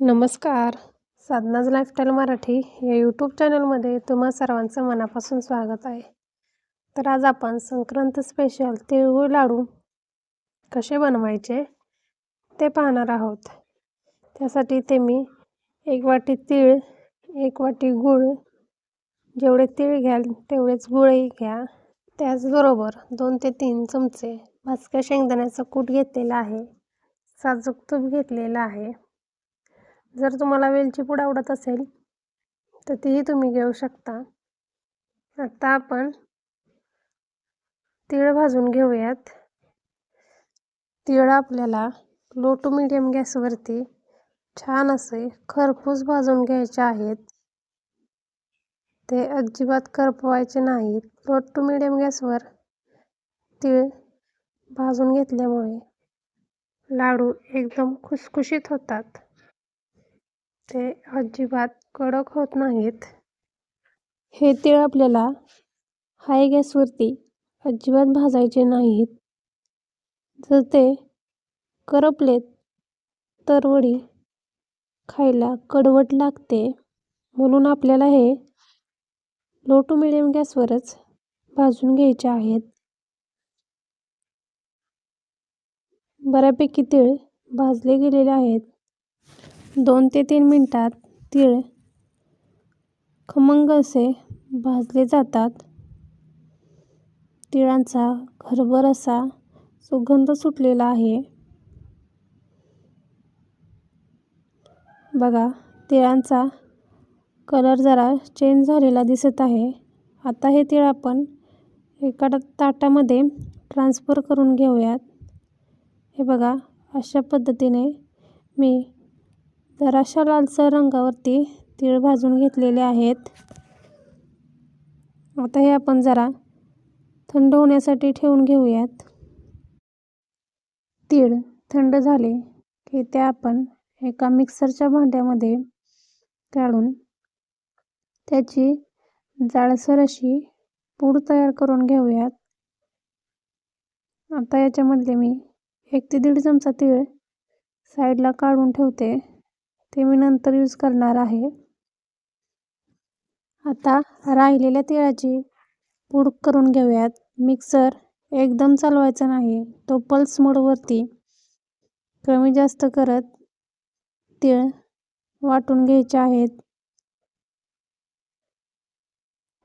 नमस्कार. साधनाज लाईफस्टाईल मराठी या यूट्यूब चॅनलमध्ये तुम्हा सर्वांचं मनापासून स्वागत आहे. तर आज आपण संक्रांत स्पेशल तिळगुळ लाडू कसे बनवायचे ते पाहणार आहोत. त्यासाठी ते मी एक वाटी तीळ एक वाटी गूळ जेवढे तीळ घ्याल तेवढेच गुळही घ्या. त्याचबरोबर दोन ते तीन चमचे भाजक्या शेंगदाण्याचा कूट घेतलेला आहे. साजूक तूप घेतलेलं आहे. जर तुम्हाला वेलची पूड आवडत असेल तर तीही तुम्ही घेऊ शकता. आत्ता आपण तीळ भाजून घेऊयात. तीळ आपल्याला लो टू मिडियम गॅसवरती छान असे खरपूस भाजून घ्यायचे आहेत. ते अजिबात करपवायचे नाहीत. लो टू मिडियम गॅसवर तीळ भाजून घेतल्यामुळे लाडू एकदम खुसखुशीत होतात. ते अजिबात कडक होत नाहीत. हे तीळ आपल्याला हाय गॅसवरती अजिबात भाजायचे नाहीत. जर ते करपलेत तर वडी खायला कडवट लागते. म्हणून आपल्याला हे लो टू मिडियम गॅसवरच भाजून घ्यायचे आहेत. बऱ्यापैकी तीळ भाजले गेलेले आहेत. दोन ते तीन मिनटात तीळ खमंग असे भाजले जातात. तिळांचा घरभर असा सुगंध सुटलेला आहे. बघा तिळांचा कलर जरा चेंज झालेला दिसत आहे. आता हे तिळ आपण एका ताटामध्ये ट्रान्सफर करून घेऊयात. हे बघा अशा पद्धतीने मी जराशा लालसर रंगावरती तीळ भाजून घेतलेले आहेत. आता हे आपण जरा थंड होण्यासाठी ठेवून घेऊयात. तीळ थंड झाले की ते आपण एका मिक्सरच्या भांड्यामध्ये काढून त्याची जाडसर अशी पूड तयार करून घेऊयात. आता याच्यामध्ये मी एक ते दीड चमचा तीळ साईडला काढून ठेवते. ते मी नंतर यूज करणार आहे. आता राहिलेल्या तिळाची पूड करून घेऊयात. मिक्सर एकदम चालवायचा नाही. तो पल्स मोडवरती कमी जास्त करत तीळ वाटून घ्यायचे आहेत.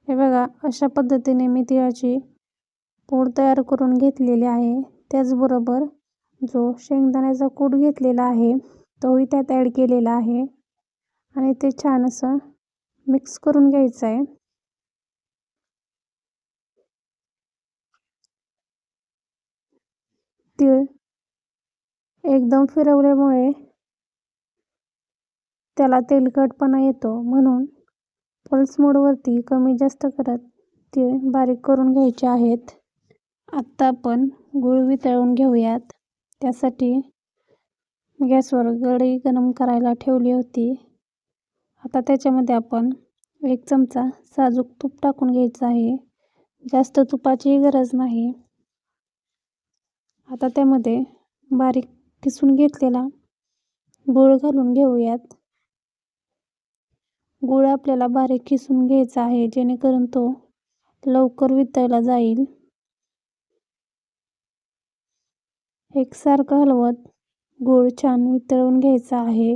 हे बघा अशा पद्धतीने मी तिळाची पूड तयार करून घेतलेली आहे. त्याचबरोबर जो शेंगदाण्याचा कूट घेतलेला आहे तोही त्यात ॲड केलेला आहे. आणि ते छान असं मिक्स करून घ्यायचं आहे तीळ एकदम फिरवल्यामुळे त्याला तेलकटपणा येतो. म्हणून पल्स मोडवरती कमी जास्त करत तीळ बारीक करून घ्यायचे आहेत. आत्ता आपण गुळ वितळून घेऊयात. त्यासाठी गॅसवर गढई गरम करायला ठेवली होती. आता त्याच्यामध्ये आपण एक चमचा साजूक तूप टाकून घ्यायचं आहे. जास्त तुपाचीही गरज नाही. आता त्यामध्ये बारीक किसून घेतलेला गूळ घालून घेऊयात. गूळ आपल्याला बारीक किसून घ्यायचा आहे जेणेकरून तो लवकर वितळला जाईल. एकसारखं हलवत गूळ छान वितळवून घ्यायचा आहे.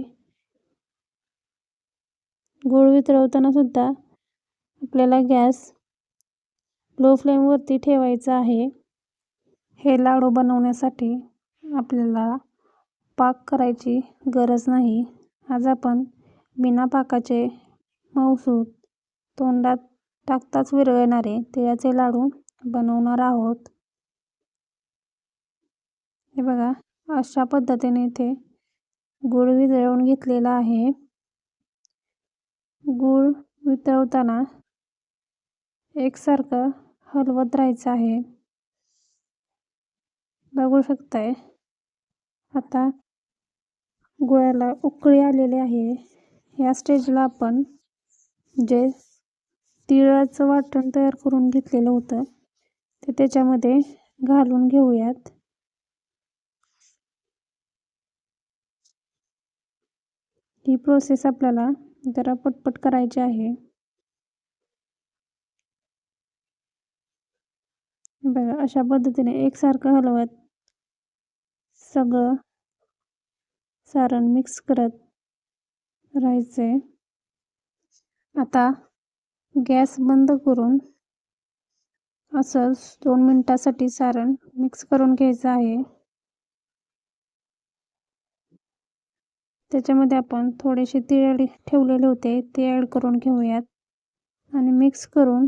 गूळ वितळवताना सुद्धा आपल्याला गॅस लो फ्लेमवरती ठेवायचा आहे. हे लाडू बनवण्यासाठी आपल्याला पाक करायची गरज नाही. आज आपण बिना पाकाचे मऊसूत तोंडात टाकताच विरळणारे तिळाचे लाडू बनवणार आहोत. हे बघा. अशा पद्धतीने इथे गूळ वितळवून घेतलेला आहे. गूळ वितळवताना एकसारखं हलवत राहायचं आहे. बघू शकताय. आता गुळाला उकळी आलेली आहे. या स्टेजला आपण जे तिळाचं वाटण तयार करून घेतलेलं होतं ते त्याच्यामध्ये घालून घेऊयात. ही प्रोसेस आपल्याला जरा पटपट करायची आहे. बघा अशा पद्धतीने एकसारखं हलवत सगळं सारण मिक्स करत राहायचंय. आता गॅस बंद करून असंच दोन मिनटासाठी सारण मिक्स करून घ्यायचं आहे. त्याच्यामध्ये आपण थोडेसे तीळ ठेवलेले होते ते ॲड करून घेऊयात. आणि मिक्स करून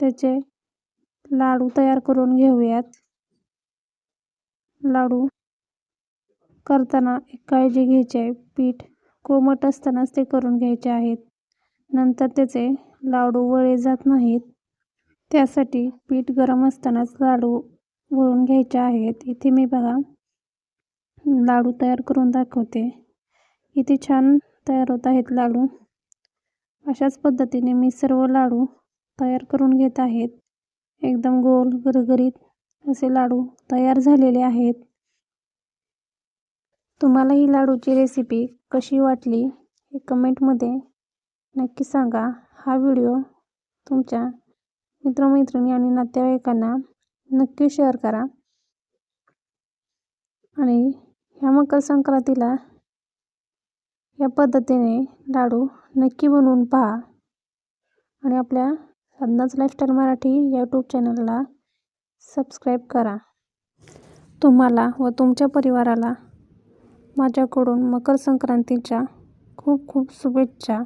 त्याचे लाडू तयार करून घेऊयात. लाडू करताना एक काळजी घ्यायची आहे. पीठ कोमट असतानाच ते करून घ्यायचे आहेत. नंतर त्याचे लाडू वळे जात नाहीत. त्यासाठी पीठ गरम असतानाच लाडू वळून घ्यायचे आहेत. इथे मी बघा लाडू तयार करून दाखवते. इथे छान तयार होत आहेत लाडू. अशाच पद्धतीने मी सर्व लाडू तयार करून घेत आहेत. एकदम गोल गरगरीत असे लाडू तयार झालेले आहेत. तुम्हाला ही लाडूची रेसिपी कशी वाटली हे कमेंटमध्ये नक्की सांगा. हा व्हिडिओ तुमच्या मित्रमैत्रिणी आणि नातेवाईकांना नक्की शेअर करा. आणि ह्या मकर संक्रांतीला या पद्धतीने लाडू नक्की बनवून पहा. आणि आपल्या साधनाच लाईफस्टाईल मराठी यूट्यूब चॅनलला सबस्क्राईब करा. तुम्हाला व तुमच्या परिवाराला माझ्याकडून मकर संक्रांतीच्या खूप खूप शुभेच्छा.